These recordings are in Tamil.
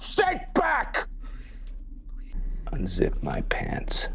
Sit back! Unzip my pants.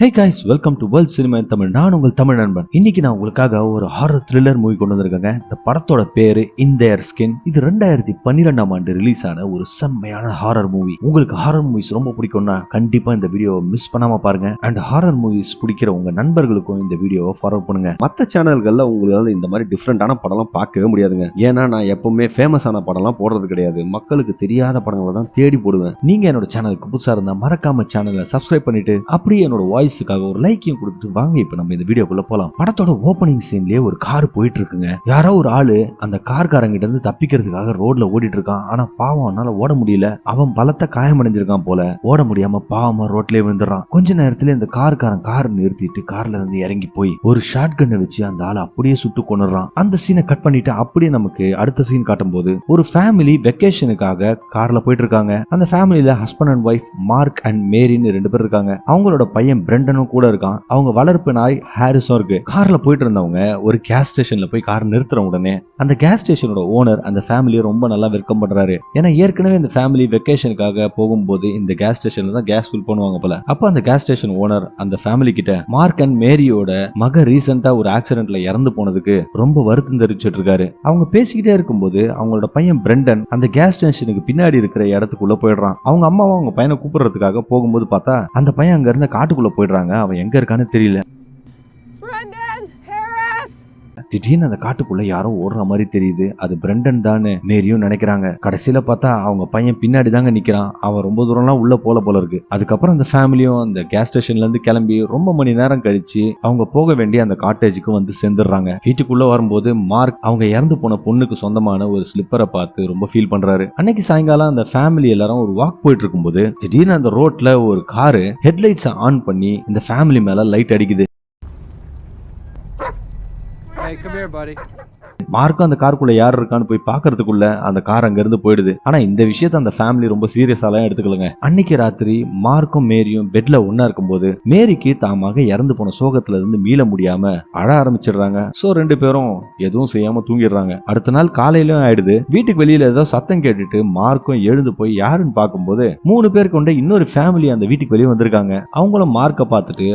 Hey guys welcome to world cinema Tamil நான் உங்கள் தமிழ் நண்பன். இன்னைக்கு நான் உங்களுக்காக ஒரு ஹாரர் த்ரில்லர் மூவி கொண்டு வந்திருக்கேங்க. இந்த படத்தோட பேரு இன் தேர் ஸ்கின் இது ரெண்டாயிரத்தி பன்னிரெண்டாம் ஆண்டு ரிலீஸ் ஆன ஒரு செம்மையான ஹாரர் மூவி உங்களுக்கு ஹாரர் மூவிஸ் ரொம்ப பிடிக்கும்னா கண்டிப்பா இந்த வீடியோவை மிஸ் பண்ணாம பாருங்க. அண்ட் ஹாரர் மூவிஸ் பிடிக்கிற உங்க நண்பர்களுக்கும் இந்த வீடியோவை ஃபார்வர்ட் பண்ணுங்க. மற்ற சேனல்கள்ல உங்களால இந்த மாதிரி டிஃப்ரெண்டான படம்லாம் பார்க்கவே முடியாதுங்க. ஏன்னா நான் எப்பவுமே ஃபேமஸான படம்லாம் போடுறது கிடையாது. மக்களுக்கு தெரியாத படங்களை தான் தேடி போடுவேன். நீங்க என்னோட சேனலுக்கு புதுசா இருந்தா மறக்காம சேனலை சப்ஸ்கிரைப் பண்ணிட்டு அப்படியே என்னோட வாய்ஸ் வாய்ஸுக்காக ஒரு லைக்கையும் கொடுத்துட்டு வாங்க இப்ப நம்ம இந்த வீடியோக்குள்ள போலாம். படத்தோட ஓப்பனிங் சீன்லேயே ஒரு கார் போயிட்டு இருக்குங்க. யாரோ ஒரு ஆளு அந்த கார்காரங்கிட்ட இருந்து தப்பிக்கிறதுக்காக ரோட்ல ஓடிட்டு இருக்கான். ஆனா பாவம் அவனால ஓட முடியல. அவன் பலத்த காயமடைஞ்சிருக்கான் போல. ஓட முடியாம பாவமா ரோட்லயே விழுந்துடுறான். கொஞ்ச நேரத்துல இந்த கார்காரன் கார் நிறுத்திட்டு கார்ல இருந்து இறங்கி போய் ஒரு ஷார்ட் கன்னை வச்சு அந்த ஆளை அப்படியே சுட்டு கொண்டுறான் அந்த சீனை கட் பண்ணிட்டு அப்படியே நமக்கு அடுத்த சீன் காட்டும் போது ஒரு ஃபேமிலி வெக்கேஷனுக்காக கார்ல போயிட்டு இருக்காங்க. அந்த ஃபேமிலியில husband and wife Mark and மேரின்னு ரெண்டு பேர் இருக்காங்க. அவங்களோட பையன் பிரெண்டனும் கூட இருக்கான். அவங்க வளர்ப்பு நாய் ஹாரிஸும் இருக்கு. கார்ல போயிட்டு இருந்தவங்க ஒரு கேஸ் ஸ்டேஷன்ல போய் கார் நிறுத்துற உடனே அந்த கேஸ் ஸ்டேஷனோட ஓனர் அந்த ஃபேமிலியை ரொம்ப நல்லா வெல்கம் பண்றாரு. ஏன்னா ஏற்கனவே இந்த ஃபேமிலி வெக்கேஷனுக்காக போகும்போது இந்த கேஸ் ஸ்டேஷன்ல தான் கேஸ் ஃபில் பண்ணுவாங்க போல. அப்போ அந்த கேஸ் ஸ்டேஷன் ஓனர் அந்த ஃபேமிலி கிட்ட மார்க் அண்ட் மேரியோட மக ரீசெண்டா ஒரு ஆக்சிடென்ட்ல இறந்து போனதுக்கு ரொம்ப வருத்தம் தெரிவிச்சிட்டு இருக்காரு. அவங்க பேசிக்கிட்டே இருக்கும்போது அவங்களோட பையன் பிரெண்டன் அந்த கேஸ் ஸ்டேஷனுக்கு பின்னாடி இருக்கிற இடத்துக்குள்ள போயிடுறான். அவங்க அம்மாவும் அவங்க பையனை கூப்பிடுறதுக்காக போகும்போது பார்த்தா அந்த பையன் அங்க இருந்த காட்டுக்குள்ள தேடுறாங்க அவன் எங்க இருக்கான்னு தெரியல. திடீர்னு அந்த காட்டுக்குள்ள யாரோ ஓடுற மாதிரி தெரியுது. அது பிரெண்டன் தான்னு மேரியும் நினைக்கிறாங்க. கடைசியில பார்த்தா அவங்க பையன் பின்னாடி தாங்க நிக்கிறான். அவன் ரொம்ப தூரம்லாம் உள்ள போல போல இருக்கு. அதுக்கப்புறம் அந்த ஃபேமிலியும் அந்த கேஸ் ஸ்டேஷன்ல இருந்து கிளம்பி ரொம்ப மணி நேரம் கழிச்சு அவங்க போக வேண்டிய அந்த காட்டேஜுக்கு வந்து சேர்ந்துடுறாங்க. வீட்டுக்குள்ள வரும்போது மார்க் அவங்க இறந்து போன பொண்ணுக்கு சொந்தமான ஒரு ஸ்லிப்பரை பார்த்து ரொம்ப ஃபீல் பண்றாரு. அன்னைக்கு சாயங்காலம் அந்த ஃபேமிலி எல்லாரும் ஒரு வாக் போயிட்டு இருக்கும்போது திடீர்னு அந்த ரோட்ல ஒரு காரு ஹெட்லைட்ஸை ஆன் பண்ணி இந்த ஃபேமிலி மேல லைட் அடிக்குது. Hey, come here, buddy. மார்க்கும் அந்த காருக்குள்ள யார் இருக்கான்னு போய் பாக்குறதுக்குள்ள அந்த கார் அங்க இருந்து போயிடுது. ஆனா இந்த விஷயத்த அந்த ஃபேமிலி ரொம்ப சீரியஸாலாம் எடுத்துக்கலங்க. அன்னைக்கு ராத்திரி மார்க்கும் மேரியும் பெட்ல ஒன்னா இருக்கும்போது மேரிக்கு தாமாக இறந்து போன சோகத்துல இருந்து மீள முடியாம அழ ஆரம்பிச்சிடுறாங்க. சோ ரெண்டு பேரும் எதுவும் செய்யாம தூங்கிடுறாங்க. அடுத்த நாள் காலையிலும் ஆயிடுது. வீட்டுக்கு வெளியில ஏதோ சத்தம் கேட்டுட்டு மார்க்கும் எழுந்து போய் யாருன்னு பார்க்கும்போது மூணு பேர் கொண்ட இன்னொரு ஃபேமிலி அந்த வீட்டுக்கு வெளியே வந்திருக்காங்க. அவங்களும் மார்க்கை பார்த்துட்டு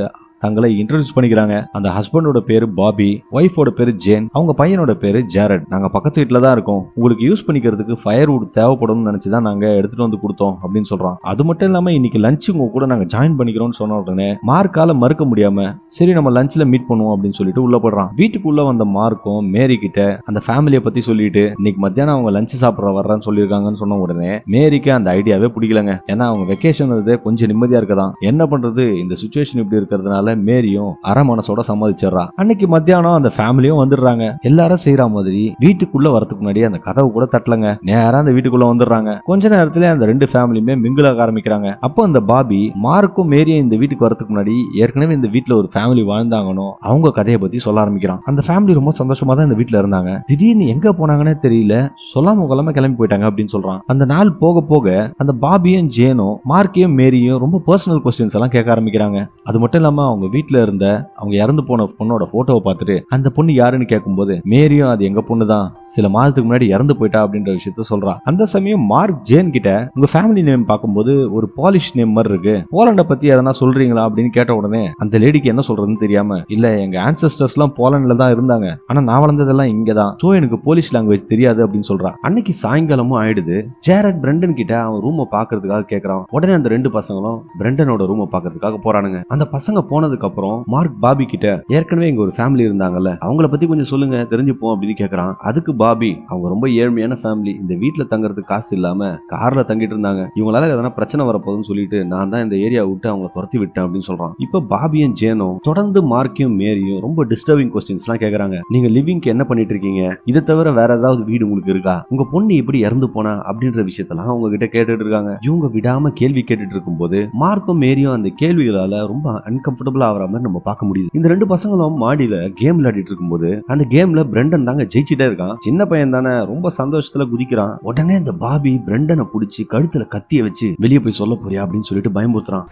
தங்களை இன்ட்ரடியூஸ் பண்ணிக்கிறாங்க. அந்த ஹஸ்பண்டோட பேரு பாபி ஒய்ஃபோட பேரு ஜேன் அவங்க பையனோட பேரு ஜேரட் நாங்கள் பக்கத்து வீட்டில் தான் இருக்கோம். உங்களுக்கு யூஸ் பண்ணிக்கிறதுக்கு ஃபயர் வுட் தேவைப்படும்னு நினச்சி தான் நாங்கள் எடுத்துகிட்டு வந்து கொடுத்தோம் அப்படின்னு சொல்கிறான் அது மட்டும் இல்லாமல் இன்னைக்கு லஞ்ச் உங்க கூட நாங்கள் ஜாயின் பண்ணிக்கிறோம்னு சொன்ன உடனே மார்க்கால மறுக்க முடியாமல் சரி நம்ம லஞ்சில் மீட் பண்ணுவோம் அப்படின்னு சொல்லிட்டு உள்ள போடுறான். வீட்டுக்குள்ளே வந்த மார்க்கும் மேரி கிட்ட அந்த ஃபேமிலியை பற்றி சொல்லிட்டு இன்னைக்கு மத்தியானம் அவங்க லஞ்ச் சாப்பிட வர்றேன்னு சொல்லியிருக்காங்கன்னு சொன்ன உடனே மேரிக்கு அந்த ஐடியாவே பிடிக்கலங்க. ஏன்னா அவங்க வெக்கேஷன் கொஞ்சம் நிம்மதியாக இருக்கதான். என்ன பண்ணுறது இந்த சுச்சுவேஷன் இப்படி இருக்கிறதுனால மேரியும் அரை மனசோட சம்மதிச்சிடுறா. அன்னைக்கு மத்தியானம் அந்த ஃபேமிலியும் வந்துடுறாங்க. எல்லாரும் செய்யற மாதிரி வீட்டுக்குள்ள வரதுக்கு முன்னாடி அந்த கதவு கூட தட்டலங்க. நேரம் அந்த வீட்டுக்குள்ள வந்துடுறாங்க. கொஞ்ச நேரத்துல அந்த ரெண்டு ஃபேமிலியுமே மிங்கிளாக ஆரம்பிக்கிறாங்க. அப்போ அந்த பாபி மார்க்கும் மேரியும் இந்த வீட்டுக்கு வரதுக்கு முன்னாடி ஏற்கனவே இந்த வீட்டுல ஒரு ஃபேமிலி வாழ்ந்தாங்கன்னு அவங்க கதையை பத்தி சொல்ல ஆரம்பிக்கிறான். அந்த ஃபேமிலி ரொம்ப சந்தோஷமா தான் இந்த வீட்டுல இருந்தாங்க. திடீர்னு எங்க போனாங்கன்னே தெரியல. சொல்லாம கொள்ளாம கிளம்பி போயிட்டாங்க அப்படின்னு சொல்றான். அந்த நாள் போக போக அந்த பாபியும் ஜேனும் மார்க்கையும் மேரியும் ரொம்ப பர்சனல் கொஸ்டின்ஸ் எல்லாம் கேட்க ஆரம்பிக்கிறாங்க. அது மட்டும் இல்லாம அவங்க வீட்டுல இருந்த அவங்க இறந்து போன பொண்ணோட போட்டோவை பார்த்துட்டு அந்த பொண்ணு யாருன்னு கேட்கும்போது மேரியும் அது எங்க பொண்ணு தான் சில மாதத்துக்கு முன்னாடி இறந்து போயிட்டா அப்படின்ற விஷயத்த சொல்றா. அந்த சமயம் மார்க் ஜேன் கிட்ட உங்க ஃபேமிலி நேம் பார்க்கும்போது ஒரு பாலிஷ் நேம் மாதிரி இருக்கு. போலண்டை பத்தி எதனா சொல்றீங்களா? அப்படின்னு கேட்ட உடனே அந்த லேடிக்கு என்ன சொல்றதுன்னு தெரியாம இல்ல எங்க ஆன்சஸ்டர்ஸ் எல்லாம் போலண்ட்ல தான் இருந்தாங்க. ஆனா நான் வளர்ந்ததெல்லாம் இங்க தான் சோ எனக்கு போலிஷ் லாங்குவேஜ் தெரியாது அப்படின்னு சொல்றா. அன்னைக்கு சாயங்காலமும் ஆயிடுது. ஜேரட் பிரண்டன் கிட்ட அவன் ரூமை பாக்குறதுக்காக கேக்குறான். உடனே அந்த ரெண்டு பசங்களும் பிரண்டனோட ரூமை பாக்குறதுக்காக போறானுங்க. அந்த பசங்க போனதுக்கு அப்புறம் மார்க் பாபி கிட்ட ஏற்கனவே இங்க ஒரு ஃபேமிலி இருந்தாங்கல்ல. அவங்கள பத்தி கொஞ்சம் சொல்லுங்க தெரிஞ்சுப்போம் அப்படின்னு கேக்குறான். அதுக்கு பாபி அவங்க ரொம்ப ஏழ்மையான ஃபேமிலி இந்த வீட்டில் தங்குறதுக்கு காசு இல்லாம கார்ல தங்கிட்டு இருந்தாங்க. இவங்களால எதனா பிரச்சனை வரப்போகுதுன்னு சொல்லிட்டு நான் தான் இந்த ஏரியா விட்டு அவங்கள துரத்தி விட்டேன் அப்படின்னு சொல்றான். இப்ப பாபியும் ஜேனும் தொடர்ந்து மார்க்கையும் மேரியும் ரொம்ப டிஸ்டர்பிங் கொஸ்டின்ஸ் எல்லாம் கேக்குறாங்க. நீங்க லிவிங்க்கு என்ன பண்ணிட்டு இருக்கீங்க? இதை தவிர வேற ஏதாவது வீடு உங்களுக்கு இருக்கா? உங்க பொண்ணு எப்படி இறந்து போனா அப்படின்ற விஷயத்தெல்லாம் அவங்க கிட்ட கேட்டுட்டு இருக்காங்க. இவங்க விடாம கேள்வி கேட்டுட்டு இருக்கும்போது மார்க்கும் மேரியும் அந்த கேள்விகளால ரொம்ப அன்கம்ஃபர்டபுள் ஆகிற மாதிரி நம்ம பார்க்க முடியுது. இந்த ரெண்டு பசங்களும் மாடியில கேம் விளையாடிட்டு இருக்கும்போது அந்த கேம்ல பிரெண்டன் தான் தாங்க ஜெயிச்சுட்டே இருக்கான் சின்ன பையன் தானே ரொம்ப சந்தோஷத்துல குதிக்கிறான் உடனே இந்த பாபி பிரண்டனை புடிச்சு கழுத்துல கத்திய வச்சு வெளியே போய் சொல்ல போறியா அப்படின்னு சொல்லிட்டு பயமுறுத்துறான்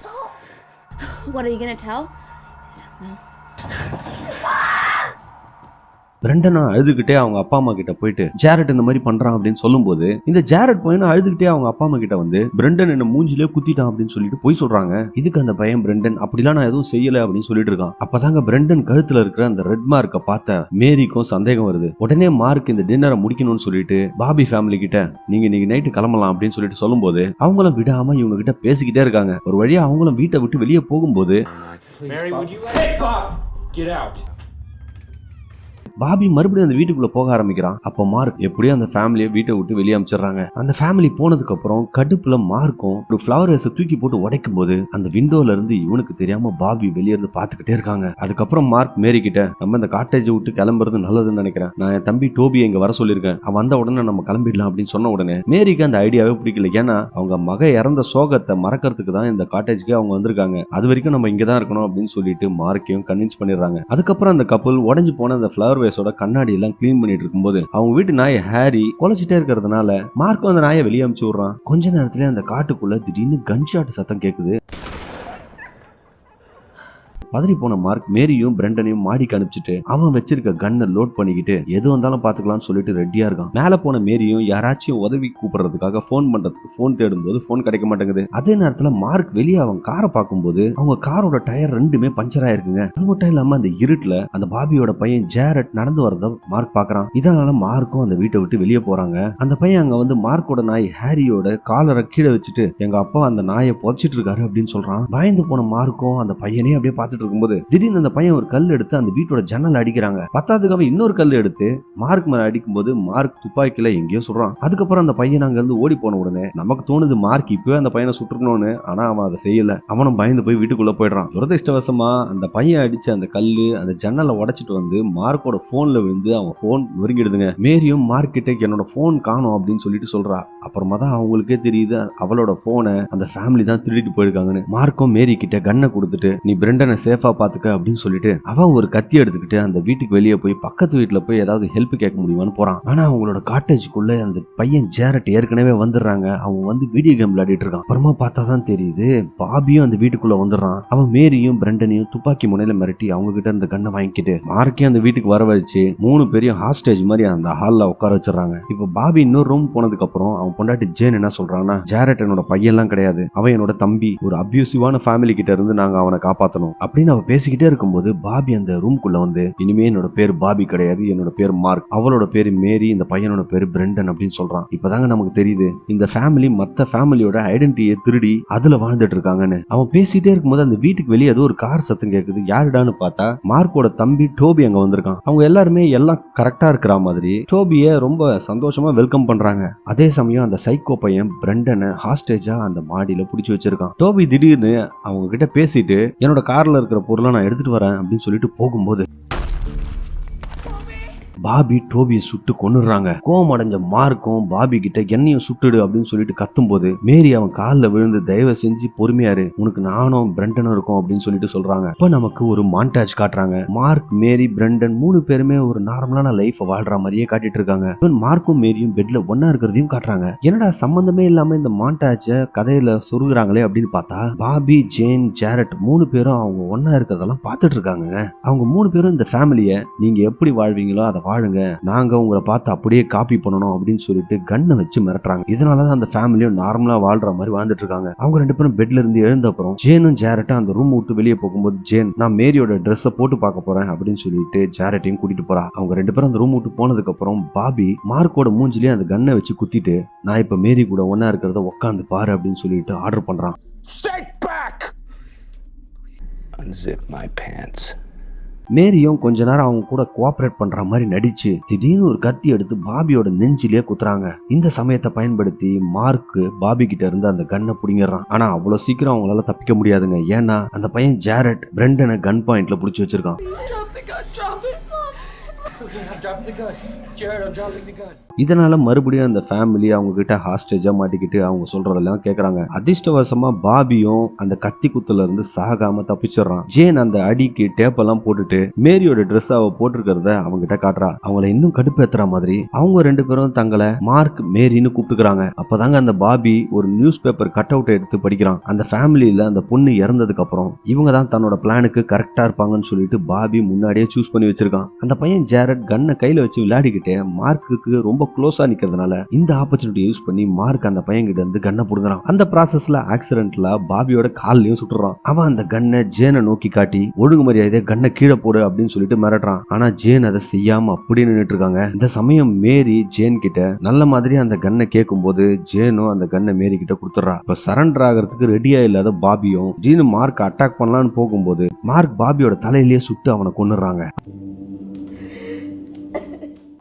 What are you gonna tell? No. பிரெண்டனா அழுதுகிட்டே அவங்க அப்பா அம்மா கிட்ட போயிட்டு ஜேரட் இந்த மாதிரி பண்றான் அப்படின்னு சொல்லும்போது இந்த ஜேரட் பையனை அழுதுகிட்டே அவங்க அப்பா அம்மா கிட்ட வந்து பிரெண்டன் என்ன மூஞ்சிலே குத்திட்டான் அப்படின்னு சொல்லிட்டு போய் சொல்றாங்க இதுக்கு அந்த பையன் பிரெண்டன் அப்படிலாம் நான் எதுவும் செய்யல அப்படின்னு சொல்லிட்டு இருக்கான் அப்பதாங்க பிரெண்டன் கழுத்துல இருக்கிற அந்த ரெட் மார்க்கை பார்த்த மேரிக்கும் சந்தேகம் வருது உடனே மார்க் இந்த டின்னரை முடிக்கணும்னு சொல்லிட்டு பாபி ஃபேமிலி கிட்ட நீங்க நீங்க நைட்டு கிளம்பலாம் அப்படின்னு சொல்லிட்டு சொல்லும்போது அவங்களும் விடாம இவங்க கிட்ட பேசிக்கிட்டே இருக்காங்க ஒரு வழியா அவங்களும் வீட்டை விட்டு வெளியே போகும்போது Mary, would you? Hey, Bob! Get out. Bobby மறுபடியும் அந்த வீட்டுக்குள்ள போக ஆரம்பிக்கிறான். அப்ப மார்க் எப்படியும் அந்த ஃபேமிலியை வீட்டை விட்டு வெளியே அமைச்சிடுறாங்க. அந்த ஃபேமிலி போனதுக்கு அப்புறம் கடுப்புல மார்க்கும் ஒரு ஃபிளவர் வேஸை தூக்கி போட்டு உடைக்கும் போது அந்த விண்டோல இருந்து இவனுக்கு தெரியாம பாபி வெளியே இருந்து பாத்துக்கிட்டே இருக்காங்க. அதுக்கப்புறம் மார்க் மேரி கிட்ட நம்ம இந்த காட்டேஜ் விட்டு கிளம்புறது நல்லதுன்னு நினைக்கிறேன். நான் என் தம்பி டோபி இங்க வர சொல்லியிருக்கேன். அவன் வந்த உடனே நம்ம கிளம்பிடலாம் அப்படின்னு சொன்ன உடனே மேரிக்கு அந்த ஐடியாவே பிடிக்கல. ஏன்னா அவங்க மக இறந்த சோகத்தை மறக்கிறதுக்கு தான் இந்த காட்டேஜ்க்கு அவங்க வந்திருக்காங்க. அது வரைக்கும் நம்ம இங்க தான் இருக்கணும் அப்படின்னு சொல்லிட்டு மார்க்கையும் கன்வின்ஸ் பண்ணிடுறாங்க. அதுக்கப்புறம் அந்த கப்பல் உடஞ்சு போன அந்த ஃபிளவர் வேஸோட கண்ணாடி எல்லாம் கிளீன் பண்ணிட்டு இருக்கும்போது அவங்க வீட்டு நாய் ஹாரி குலைச்சிட்டே இருக்கிறதுனால மார்க்கும் அந்த நாயை வெளியே அமுச்சு விடுறான். கொஞ்ச நேரத்துல அந்த காட்டுக்குள்ள திடீர்னு கன் ஷாட் சத்தம் கேக்குது. பதறி போன மார்க் மேரியும் பிரண்டனையும் மாடிக்கு அனுப்பிச்சிட்டு அவன் வச்சிருக்க கன்னை லோட் பண்ணிக்கிட்டு எது வந்தாலும் பாத்துக்கலாம்னு சொல்லிட்டு ரெடியா இருக்கான். மேல போன மேரியும் யாராச்சும் உதவி கூப்பிடுறதுக்காக ஃபோன் பண்றதுக்கு ஃபோன் தேடும்போது ஃபோன் கிடைக்க மாட்டேங்குது. அதே நேரத்துல மார்க் வெளியே அவன் காரை பார்க்கும்போது அவங்க காரோட டயர் ரெண்டுமே பஞ்சர் ஆயிருக்குங்க. அது மட்டும் இல்லாம அந்த இருட்டுல அந்த பாபியோட பையன் ஜேரட் நடந்து வரத மார்க் பாக்குறான் இதனால மார்க்கும் அந்த வீட்டை விட்டு வெளியே போறாங்க. அந்த பையன் அங்க வந்து மார்க்கோட நாய் ஹாரியோட காலரை கீழே வச்சுட்டு எங்க அப்பா அந்த நாயை புதைச்சிட்டு இருக்காரு அப்படின்னு சொல்றான். பயந்து போன மார்க்கும் அந்த பையனே அப்படியே பார்த்துட்டு இருக்கும்போது திடீர்னு அந்த பையன் ஒரு கல் எடுத்து அந்த வீட்டோட ஜன்னல் அடிக்கிறாங்க. பத்தாவதுக்கு அவன் இன்னொரு கல் எடுத்து மார்க் மேல அடிக்கும்போது மார்க் துப்பாக்கில எங்கேயோ சொல்றான் அதுக்கப்புறம் அந்த பையன் அங்க இருந்து ஓடி போன உடனே நமக்கு தோணுது மார்க் இப்பவே அந்த பையனை சுட்டுக்கணும்னு ஆனா அவன் அதை செய்யல. அவனும் பயந்து போய் வீட்டுக்குள்ள போயிடுறான். துரதிருஷ்டவசமா அந்த பையன் அடிச்ச அந்த கல்லு அந்த ஜன்னலை உடைச்சிட்டு வந்து மார்க்கோட போன்ல விழுந்து அவன் போன் நொறுங்கிடுதுங்க. மேரியும் மார்க் கிட்ட என்னோட போன் காணோம் அப்படின்னு சொல்லிட்டு சொல்றா. அப்புறமா தான் அவங்களுக்கே தெரியுது அவளோட போனை அந்த ஃபேமிலி தான் திருடிட்டு போயிருக்காங்கன்னு. மார்க்கும் மேரி கிட்ட கன்னை கொடுத்துட்டு நீ பிரெண்டனை சேஃபாக பார்த்துக்க அப்படின்னு சொல்லிட்டு அவன் ஒரு கத்தி எடுத்துக்கிட்டு அந்த வீட்டுக்கு வெளியே போய் பக்கத்து வீட்டில் போய் ஏதாவது ஹெல்ப் கேட்க முடியுமான்னு போகிறான் ஆனால் அவங்களோட காட்டேஜுக்குள்ள அந்த பையன் ஜேரட் ஏற்கனவே வந்துடுறாங்க. அவன் வந்து வீடியோ கேம் விளையாடிட்டு இருக்கான். அப்புறமா பார்த்தா தான் தெரியுது பாபியும் அந்த வீட்டுக்குள்ள வந்துடுறான். அவன் மேரியும் பிரண்டனையும் துப்பாக்கி முனையில மிரட்டி அவங்க கிட்ட இருந்த கண்ணை வாங்கிக்கிட்டு மார்க்கே அந்த வீட்டுக்கு வர வச்சு மூணு பேரையும் ஹாஸ்டேஜ் மாதிரி அந்த ஹால்ல உட்கார வச்சிடறாங்க. இப்போ பாபி இன்னொரு ரூம் போனதுக்கு அப்புறம் அவன் பொண்டாட்டி ஜேன் என்ன சொல்றான்னா ஜேரட் என்னோட பையன்லாம் கிடையாது. அவன் என்னோட தம்பி. ஒரு அபியூசிவான ஃபேமிலி கிட்ட இருந்து நாங்க அவனை காப்பாத்தணும். அப்படின்னு அவ பேசிக்கிட்டே இருக்கும்போது பாபி அந்த ரூம்குள்ள வந்து இனிமே என்னோட பேர் பாபி கிடையாது என்னோட பேர் மார்க். அவளோட பேர் மேரி இந்த பையனோட பேர் பிரெண்டன் அப்படின்னு சொல்றான். இப்பதாங்க நமக்கு தெரியுது இந்த ஃபேமிலி மத்த ஃபேமிலியோட ஐடென்டிட்டியை திருடி அதுல வாழ்ந்துட்டு இருக்காங்கன்னு. அவன் பேசிட்டே இருக்கும்போது அந்த வீட்டுக்கு வெளியே ஏதோ ஒரு கார் சத்தம் கேக்குது. யாருடான்னு பார்த்தா மார்க்கோட தம்பி டோபி அங்க வந்திருக்கான். அவங்க எல்லாருமே எல்லாம் கரெக்டா இருக்கிற மாதிரி டோபிய ரொம்ப சந்தோஷமா வெல்கம் பண்றாங்க. அதே சமயம் அந்த சைக்கோ பையன் பிரண்டனை ஹாஸ்டேஜா அந்த மாடியில புடிச்சு வச்சிருக்கான். டோபி திடீர்னு அவங்க கிட்ட பேசிட்டு என்னோட கார்ல இருக்கிற பொருளை நான் எடுத்துட்டு வரேன் அப்படின்னு சொல்லிட்டு போகும்போது பாபி டோபியை சுட்டு கொன்னுடுறாங்க. கோவம் அடைஞ்ச மார்க்கும் பாபி கிட்ட என்னையும் சுட்டுடு அப்படின்னு சொல்லிட்டு கத்தும்போது மேரி அவன் காலில் விழுந்து தயவு செஞ்சு பொறுமையாரு உனக்கு நானும் பிரண்டனும் இருக்கும் அப்படின்னு சொல்லிட்டு சொல்றாங்க. இப்ப நமக்கு ஒரு மாண்டாஜ் காட்டுறாங்க. மார்க் மேரி பிரண்டன் மூணு பேருமே ஒரு நார்மலான லைஃப் வாழ்ற மாதிரியே காட்டிட்டு இருக்காங்க. இவன் மார்க்கும் மேரியும் பெட்ல ஒன்னா இருக்கிறதையும் காட்டுறாங்க. என்னடா சம்பந்தமே இல்லாம இந்த மாண்டாஜ கதையில சொருகிறாங்களே அப்படின்னு பார்த்தா பாபி ஜேன் ஜேரட் மூணு பேரும் அவங்க ஒன்னா இருக்கிறதெல்லாம் பார்த்துட்டு இருக்காங்க. அவங்க மூணு பேரும் இந்த ஃபேமிலியை நீங்க எப்படி வாழ்வீங்களோ அதை வாழுங்க. நாங்க உங்களை பார்த்து அப்படியே காப்பி பண்ணணும் அப்படின்னு சொல்லிட்டு கண்ணை வச்சு மிரட்டுறாங்க. இதனாலதான் அந்த ஃபேமிலியும் நார்மலா வாழ்ற மாதிரி வாழ்ந்துட்டு இருக்காங்க. அவங்க ரெண்டு பேரும் பெட்ல இருந்து எழுந்த அப்புறம் ஜேனும் ஜேரட்டும் அந்த ரூம் விட்டு வெளியே போகும்போது ஜேன் நான் மேரியோட ட்ரெஸ்ஸை போட்டு பார்க்க போறேன் அப்படின்னு சொல்லிட்டு ஜேரட்டையும் கூட்டிட்டு போறா. அவங்க ரெண்டு பேரும் அந்த ரூம் விட்டு போனதுக்கு அப்புறம் பாபி மார்க்கோட மூஞ்சிலேயே அந்த கண்ணை வச்சு குத்திட்டு நான் இப்ப மேரி கூட ஒன்னா இருக்கிறத உட்காந்து பாரு அப்படின்னு சொல்லிட்டு ஆர்டர் பண்றான்! Unzip my pants. மேரியும் கொஞ்ச நேரம் அவங்க கூட கோஆபரேட் பண்ற மாதிரி நடிச்சு திடீர்னு ஒரு கத்தி எடுத்து பாபியோட நெஞ்சிலேயே குத்துறாங்க. இந்த சமயத்தை பயன்படுத்தி மார்க் பாபி கிட்ட இருந்து அந்த கன்னை புடிங்கிடுறான். ஆனா அவ்வளவு சீக்கிரம் அவங்களால தப்பிக்க முடியாதுங்க. ஏன்னா அந்த பையன் ஜாரட் பிரெண்டனை கன் பாயிண்ட்ல புடிச்சு வச்சிருக்கான். இதனால மறுபடியும் அந்த ஃபேமிலி அவங்க கிட்ட ஹாஸ்டேஜா மாட்டிக்கிட்டு அவங்க சொல்றதெல்லாம் கேக்குறாங்க. அதிர்ஷ்டவசமா பாபியும் அந்த கத்தி குத்துல இருந்து சாகாம தப்பிச்சிடுறான். ஜேன் அந்த அடிக்கு டேப்பெல்லாம் போட்டுட்டு மேரியோட ட்ரெஸ் அவ போட்டிருக்கிறத அவங்க கிட்ட காட்டுறா. அவங்கள இன்னும் கடுப்பேத்துற மாதிரி அவங்க ரெண்டு பேரும் தங்களை மார்க் மேரின்னு கூப்பிட்டுக்கிறாங்க. அப்பதாங்க அந்த பாபி ஒரு நியூஸ் பேப்பர் கட் அவுட் எடுத்து படிக்கிறான். அந்த ஃபேமிலியில அந்த பொண்ணு இறந்ததுக்கு அப்புறம் இவங்க தான் தன்னோட பிளானுக்கு கரெக்டா இருப்பாங்கன்னு சொல்லிட்டு பாபி முன்னாடியே சூஸ் பண்ணி வச்சிருக்கான். அந்த பையன் ஜேரட் கண்ணை கையில வச்சு விளையாடிக்கிட்டே மார்க்குக்கு ரொம்ப க்ளோஸா நிக்கிறதுனால இந்த ஆப்பர்ச்சுனிட்டி யூஸ் பண்ணி மார்க் அந்த பையன் கிட்ட இருந்து கன்னை புடுங்குறான். அந்த ப்ராசஸ்ல ஆக்சிடென்ட்ல பாபியோட கால்லயும் சுட்டுறான். அவன் அந்த கண்ணை ஜேனை நோக்கி காட்டி ஒழுங்கு மரியாதை கண்ணை கீழே போடு அப்படின்னு சொல்லிட்டு மிரட்டுறான். ஆனா ஜேன் அதை செய்யாம அப்படியே நின்றுட்டு இருக்காங்க இந்த சமயம் மேரி ஜேன் கிட்ட நல்ல மாதிரி அந்த கன்னை கேட்கும் போது ஜேனும் அந்த கன்னை மேரி கிட்ட கொடுத்துட்றா. இப்ப சரண்டர் ஆகிறதுக்கு ரெடியா இல்லாத பாபியும் ஜீனு மார்க் அட்டாக் பண்ணலாம்னு போகும்போது மார்க் பாபியோட தலையிலேயே சுட்டு அவனை கொண்டுறாங்க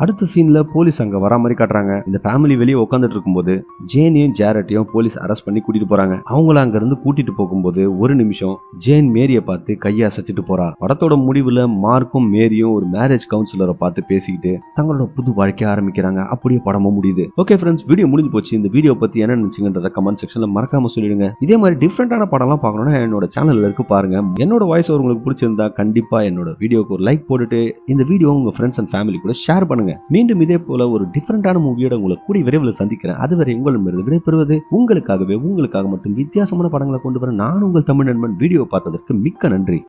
அடுத்த சீன்ல போலீஸ் அங்க வரா மாதிரி காட்டுறாங்க. இந்த ஃபேமிலி வெளியே உட்காந்துட்டு இருக்கும்போது ஜேனையும் ஜேரட்டையும் போலீஸ் அரெஸ்ட் பண்ணி கூட்டிட்டு போறாங்க. அவங்கள அங்க இருந்து கூட்டிட்டு போகும்போது ஒரு நிமிஷம் ஜேன் மேரிய பார்த்து கையை அசைச்சிட்டு போறா. படத்தோட முடிவுல மார்க்கும் மேரியும் ஒரு மேரேஜ் கவுன்சிலரை பார்த்து பேசிக்கிட்டு தங்களோட புது வாழ்க்கைய ஆரம்பிக்கிறாங்க. அப்படியே படமும் முடியுது. ஓகே ஃப்ரெண்ட்ஸ் வீடியோ முடிஞ்சு போச்சு. இந்த வீடியோ பத்தி என்ன நினைச்சுங்கன்றத கமெண்ட் செக்ஷன்ல மறக்காம சொல்லிடுங்க. இதே மாதிரி டிஃப்ரெண்டான படம்லாம் பார்க்கணும்னா என்னோட சேனல்ல இருக்கு பாருங்க. என்னோட வாய்ஸ் உங்களுக்கு பிடிச்சிருந்தா கண்டிப்பா என்னோட வீடியோக்கு ஒரு லைக் போட்டுட்டு இந்த வீடியோ உங்க ஃப்ரெண்ட்ஸ் அண்ட் ஃபேமிலி கூட ஷேர் பண்ணுங்க. மீண்டும் இதே போல ஒரு டிஃப்ரெண்டான மூவியோட உங்களை கூடி விரைவில் சந்திக்கிறேன். அதுவரை உங்களிடமிருந்து விடைபெறுவது உங்களுக்காகவே உங்களுக்காக மட்டும் வித்தியாசமான படங்களை கொண்டு வர நான் உங்கள் தமிழ் நண்பன் வீடியோ பார்த்ததற்கு மிக்க நன்றி.